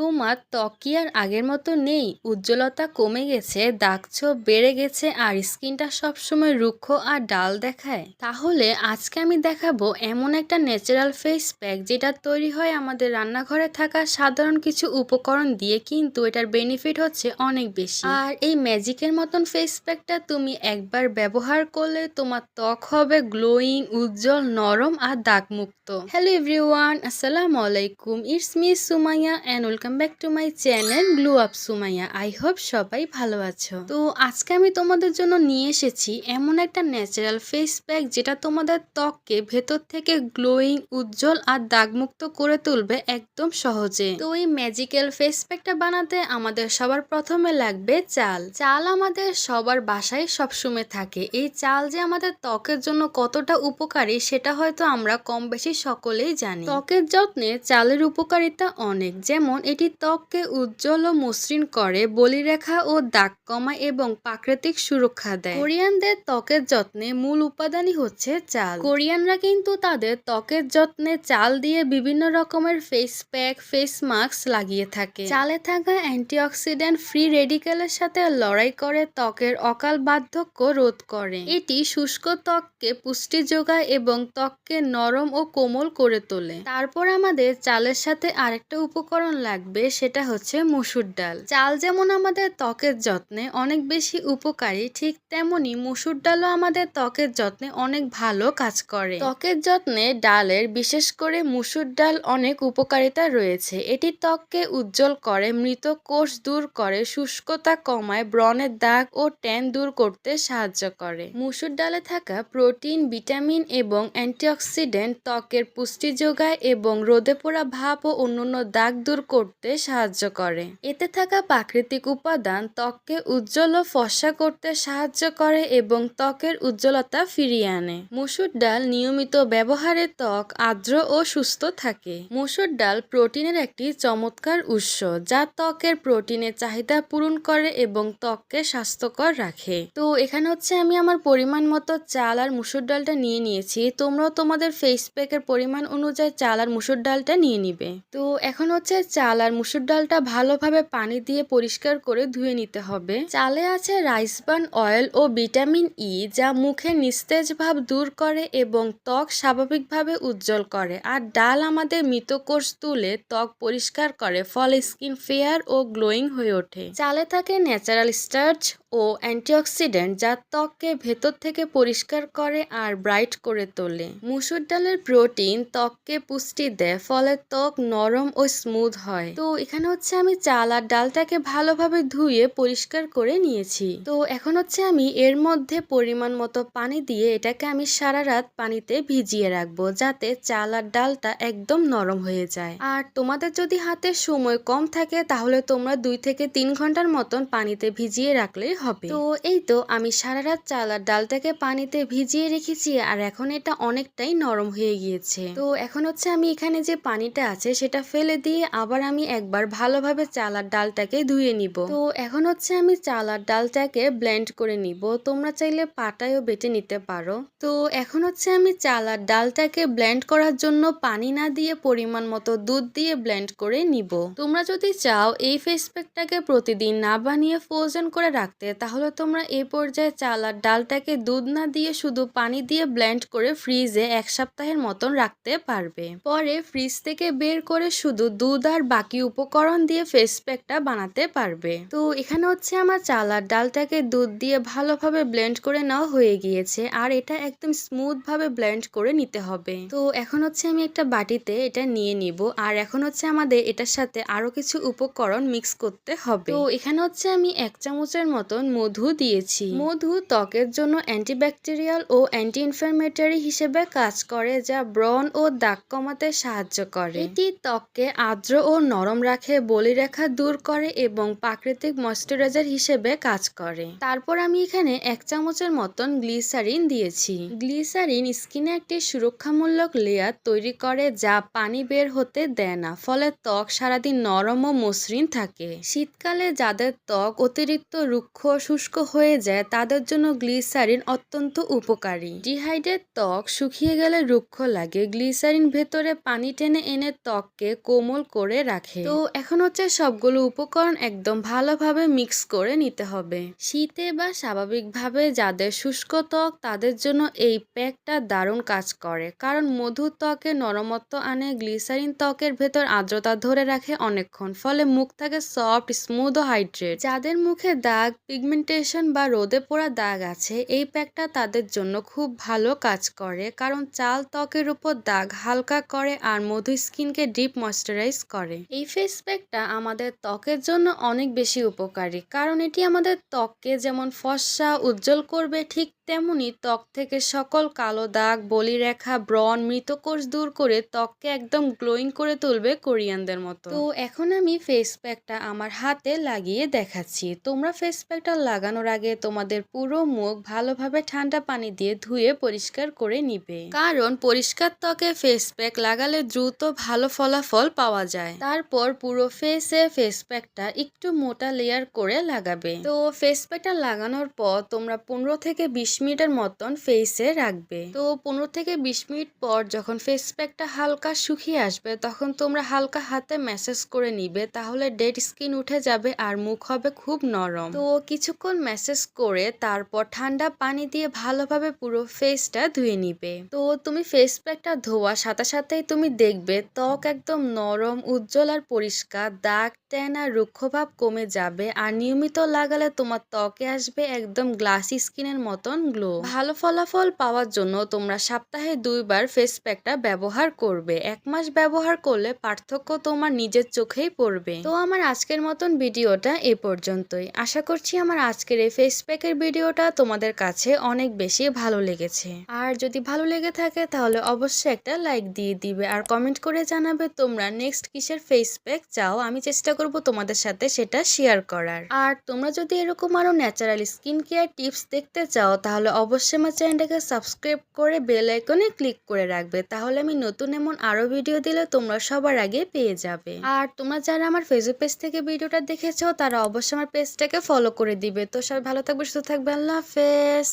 তোমার ত্বক আর আগের মতো নেই। উজ্জ্বলতা কমে গেছে, দাগ ছোপ বেড়ে গেছে, আর স্কিনটা সবসময় রুক্ষ আর ডাল দেখায়। তাহলে আজকে আমি দেখাবো এমন একটা ন্যাচারাল ফেস প্যাক যেটা তৈরি হয় আমাদের রান্নাঘরে থাকা সাধারণ কিছু উপকরণ দিয়ে, কিন্তু এটার বেনিফিট হচ্ছে অনেক বেশি। আর এই ম্যাজিকের মতন ফেস প্যাকটা তুমি একবার ব্যবহার করলে তোমার ত্বক হবে গ্লোয়িং উজ্জ্বল, নরম আর দাগমুক্ত। হ্যালো এভরিওয়ান আসসালামু আলাইকুম। It's me Sumaiya and welcome back to my channel glow up Sumaiya I hope সবাই ভালো আছো। তো আজকে আমি তোমাদের জন্য নিয়ে এসেছি এমন একটা ন্যাচারাল ফেস প্যাক যেটা তোমাদের ত্বককে ভেতর থেকে গ্লোয়িং উজ্জ্বল আর দাগমুক্ত করে তুলবে একদম সহজে। তো এই ম্যাজিক্যাল ফেস প্যাকটা বানাতে আমাদের সবার প্রথমে লাগবে চাল। চাল আমাদের সবার বাসায় সবসময় থাকে। এই চাল যে আমাদের ত্বকের জন্য কতটা উপকারী সেটা হয়তো আমরা কম বেশি সকলেই জানি। ত্বকের যত্নে চালের উপকারিতা অনেক। যেমন এটি ত্বককে উজ্জ্বল ও মসৃণ করে, বলিরেখা ও দাগ কমায় এবং প্রাকৃতিক সুরক্ষা দেয়। কোরিয়ানদের ত্বকের যত্নে মূল উপাদানই হচ্ছে চাল। কোরিয়ানরা কিন্তু তাদের ত্বকের যত্নে চাল দিয়ে বিভিন্ন রকমের ফেস প্যাক ফেস মাস্ক লাগিয়ে থাকে। চালে থাকা অ্যান্টিঅক্সিডেন্ট ফ্রি রেডিকেলের সাথে লড়াই করে ত্বকের অকাল বার্ধক্য রোধ করে। এটি শুষ্ক ত্বককে পুষ্টি যোগায় এবং ত্বককে নরম ও কোমল করে তোলে। তারপর আমাদের চালের সাথে আরেকটা উপকরণ লাগবে সেটা হচ্ছে মুসুর ডাল। চাল যেমন আমাদের ত্বকের যত্নে অনেক বেশি উপকারী, ঠিক তেমনি মুসুর ডালও আমাদের ত্বকের যত্নে অনেক ভালো কাজ করে। ত্বকের যত্নে ডালের বিশেষ করে মুসুর ডাল অনেক উপকারিতা রয়েছে। এটি ত্বককে উজ্জ্বল করে, মৃত কোষ দূর করে, শুষ্কতা কমায়, ব্রণের দাগ ও ট্যান দূর করতে সাহায্য করে। মুসুর ডালে থাকা প্রোটিন, ভিটামিন এবং অ্যান্টিঅক্সিডেন্ট ত্বকের পুষ্টি যোগায় এবং রোদে পোড়া ভাব ও অন্যান্য দাগ দূর করতে সাহায্য করে। এতে থাকা প্রাকৃতিক উপাদান ত্বককে উজ্জ্বল ও ফর্সা করতে সাহায্য করে এবং ত্বকের উজ্জ্বলতা ফিরিয়ে আনে। মুসুর ডাল নিয়মিত ব্যবহারে ত্বক আর্দ্র ও সুস্থ থাকে। মুসুর ডাল প্রোটিনের একটি চমৎকার উৎস যা ত্বকের প্রোটিনের চাহিদা পূরণ করে এবং ত্বককে স্বাস্থ্যকর রাখে। তো এখানে হচ্ছে আমি আমার পরিমাণ মতো চাল আর মুসুর ডালটা নিয়ে নিয়েছি। তোমরাও তোমাদের ফেস প্যাকের পরিমাণ অনুযায়ী চাল আর মুসুর ডালটা নিয়ে নিবে। তো এখন হচ্ছে চাল আর মুসুর ডালটা ভালোভাবে পানি দিয়ে পরিষ্কার করে ধুয়ে নিতে হবে। চালে আছে রাইস বান অয়েল ও ভিটামিন ই, যা মুখে নিস্তেজ ভাব দূর করে এবং ত্বক স্বাভাবিকভাবে উজ্জ্বল করে। আর ডাল আমাদের মৃত কোষ তুলে ত্বক পরিষ্কার করে, ফলে স্কিন ফেয়ার ও গ্লোয়িং হয়ে ওঠে। চালে থাকে ন্যাচারাল স্টার্চ ও অ্যান্টিঅক্সিডেন্ট যা ত্বককে ভেতর থেকে পরিষ্কার করে আর ব্রাইট করে তোলে। মুসুর ডালের প্রোটিন ত্বককে পুষ্টি দেয়, ফলে ত্বক নরম ও স্মুথ হয়। তো এখানে হচ্ছে আমি চাল আর ডালটাকে ভালোভাবে ধুয়ে পরিষ্কার করে নিয়েছি। তো এখন হচ্ছে আমি এর মধ্যে পরিমাণ মতো পানি দিয়ে এটাকে আমি সারা রাত পানিতে ভিজিয়ে রাখব, যাতে চাল আর ডালটা একদম নরম হয়ে যায়। আর তোমাদের যদি হাতে সময় কম থাকে, তাহলে তোমরা দুই থেকে তিন ঘণ্টার মতন পানিতে ভিজিয়ে রাখলেই হবে? তো এই তো আমি সারা রাত চাল আর ডালটাকে পানিতে ভিজিয়ে রেখেছি আর এখন এটা অনেকটাই নরম হয়ে গিয়েছে। তো এখন হচ্ছে আমি এখানে যে পানিটা আছে সেটা ফেলে দিয়ে আবার আমি একবার ভালোভাবে চাল আর ডালটাকে ধুয়ে নিব। তো এখন হচ্ছে আমি চাল আর ডালটাকে ব্লেন্ড করে নিব। তোমরা চাইলে পাটায়ও বেটে নিতে পারো। তো এখন হচ্ছে আমি চাল আর ডালটাকে ব্লেন্ড করার জন্য পানি না দিয়ে পরিমাণ মতো দুধ দিয়ে ব্লেন্ড করে নিব। তোমরা যদি চাও এই ফেস প্যাকটাকে প্রতিদিন না বানিয়ে ফ্রোজেন করে রাখতে তাহলে তোমরা এ পর্যায়ে চাল আর ডালটাকে দুধ না দিয়ে, শুধু পানি দিয়ে ব্লেন্ড করে ফ্রিজে এক সপ্তাহের মতন রাখতে পারবে। পরে ফ্রিজ থেকে বের করে শুধু দুধ আর বাকি উপকরণ দিয়ে ফেস প্যাকটা বানাতে পারবে। তো এখানে হচ্ছে আমার চাল আর ডালটাকে দুধ দিয়ে ভালোভাবে ব্লেন্ড করে নেওয়া হয়ে গিয়েছে, আর এটা একদম স্মুথ ভাবে ব্লেন্ড করে নিতে হবে। তো এখন হচ্ছে আমি একটা বাটিতে এটা নিয়ে নিব, আর এখন হচ্ছে আমাদের এটার সাথে আরও কিছু উপকরণ মিক্স করতে হবে। তো এখানে হচ্ছে আমি এক চামচের মতন মধু দিয়েছি। মধু ত্বকের জন্য অ্যান্টিব্যাকটেরিয়াল ও অ্যান্টি ইনফ্লামেটরি হিসেবে কাজ করে, যা ব্রণ ও দাগ কমাতে সাহায্য করে। এটি ত্বককে আর্দ্র ও নরম রাখে বলিরেখা দূর করে এবং প্রাকৃতিক ময়শ্চারাইজার হিসেবে কাজ করে। তারপর আমি এখানে এক চামচের মতন গ্লিসারিন দিয়েছি। গ্লিসারিন স্কিনে একটি সুরক্ষামূলক লেয়ার তৈরি করে, যা পানি বের হতে দেয় না, ফলে ত্বক সারাদিন নরম ও মসৃণ থাকে। শীতকালে যাদের ত্বক অতিরিক্ত রুক্ষ শুষ্ক হয়ে যায়, তাদের জন্য গ্লিসারিন অত্যন্ত উপকারী। ডিহাইড্রেট ত্বক শুকিয়ে গেলে রুক্ষ লাগে, গ্লিসারিন ভেতরে পানি টেনে এনে ত্বককে কোমল করে রাখে। তো এখন হচ্ছে সবগুলো উপকরণ একদম ভালোভাবে মিক্স করে নিতে হবে। শীতে বা স্বাভাবিকভাবে যাদের শুষ্ক ত্বক, তাদের জন্য এই প্যাকটা দারুণ কাজ করে। কারণ মধু ত্বকে নরমত্ব আনে, গ্লিসারিন ত্বকের ভেতর আর্দ্রতা ধরে রাখে অনেকক্ষণ, ফলে মুখ থাকে সফট, স্মুথ ও হাইড্রেট। যাদের মুখে দাগ পিগমেন্টেশন বা রোদে পোড়া দাগ আছে, এই প্যাকটা তাদের জন্য খুব ভালো কাজ করে, কারণ চাল ত্বকের উপর দাগ হালকা করে আর মধু স্কিনকে ডিপ ময়শ্চারাইজ করে। এই ফেস প্যাকটা আমাদের ত্বকের জন্য অনেক বেশি উপকারী, কারণ এটি আমাদের ত্বককে যেমন ফর্সা, উজ্জ্বল করবে, ঠিক তেমনি ত্বক থেকে সকল কালো দাগ, বলিরেখা, ব্রণ, মৃতকোষ দূর করে ত্বককে একদম গ্লোয়িং করে তুলবে কোরিয়ানদের মতো। তো এখন আমি ফেস প্যাকটা আমার হাতে লাগিয়ে দেখাচ্ছি, তোমরা ফেস প্যাকটা লাগানোর আগে তোমাদের পুরো মুখ ভালোভাবে ঠান্ডা পানি দিয়ে ধুয়ে পরিষ্কার করে নিবে। কারণ পরিষ্কার ত্বকে ফেস প্যাক লাগালে দ্রুত ভালো ফলাফল পাওয়া যায়। তারপর পুরো ফেসে ফেস প্যাকটা একটু মোটা লেয়ার করে লাগাবে। তো ফেস প্যাকটা লাগানোর পর তোমরা পনেরো থেকে বিশ মিনিটের মতন ফেসে রাখবে। তো পনেরো থেকে বিশ মিনিট পর যখন ফেস প্যাকটা হালকা শুকিয়ে আসবে, তখন তোমরা হালকা হাতে ম্যাসেজ করে নিবে, তাহলে ডেড স্কিন উঠে যাবে আর মুখ হবে খুব নরম। তো কিছুক্ষণ ম্যাসেজ করে তারপর ঠান্ডা পানি দিয়ে ভালোভাবে পুরো ফেসটা ধুয়ে নিবে। তো তুমি ফেস প্যাকটা ধোয়া, সাথে সাথেই তুমি দেখবে ত্বক একদম নরম, উজ্জ্বল আর পরিষ্কার, দাগ ট্যান আর রুক্ষভাব কমে যাবে আর নিয়মিত লাগালে তোমার ত্বকে আসবে একদম গ্লাসি স্কিনের মতন গ্লো ভালো ফলাফল পাওয়ার জন্য তোমরা সপ্তাহে দুইবার ফেস প্যাকটা ব্যবহার করবে। এক মাস ব্যবহার করলে পার্থক্য তোমার নিজের চোখেই পড়বে। তো আমার আজকের মতন ভিডিওটা এ পর্যন্তই। আশা করছি আমার আজকের এই ফেস প্যাকের ভিডিওটা তোমাদের কাছে অনেক বেশি ভালো লেগেছে। আর যদি ভালো লেগে থাকে, তাহলে অবশ্যই একটা লাইক দিয়ে দিবে আর কমেন্ট করে জানাবে তোমরা নেক্সট কিসের ফেস প্যাক চাও। আমি চেষ্টা করব তোমাদের সাথে সেটা শেয়ার করার। আর তোমরা যদি এরকম আরও ন্যাচারাল স্কিন কেয়ার টিপস দেখতে চাও, তাহলে অবশ্যই আমার চ্যানেলটাকে সাবস্ক্রাইব করে বেল আইকনে ক্লিক করে রাখবে। তাহলে আমি নতুন এমন আরও ভিডিও দিলে তোমরা সবার আগে পেয়ে যাবে। আর তোমরা যারা আমার ফেসবুক পেজ থেকে ভিডিওটা দেখেছ, তারা অবশ্যই আমার পেজটাকে ফলো করে দিবে। তো সবাই ভালো থাকবে সুস্থ থাকবে। আল্লাহ হাফেজ।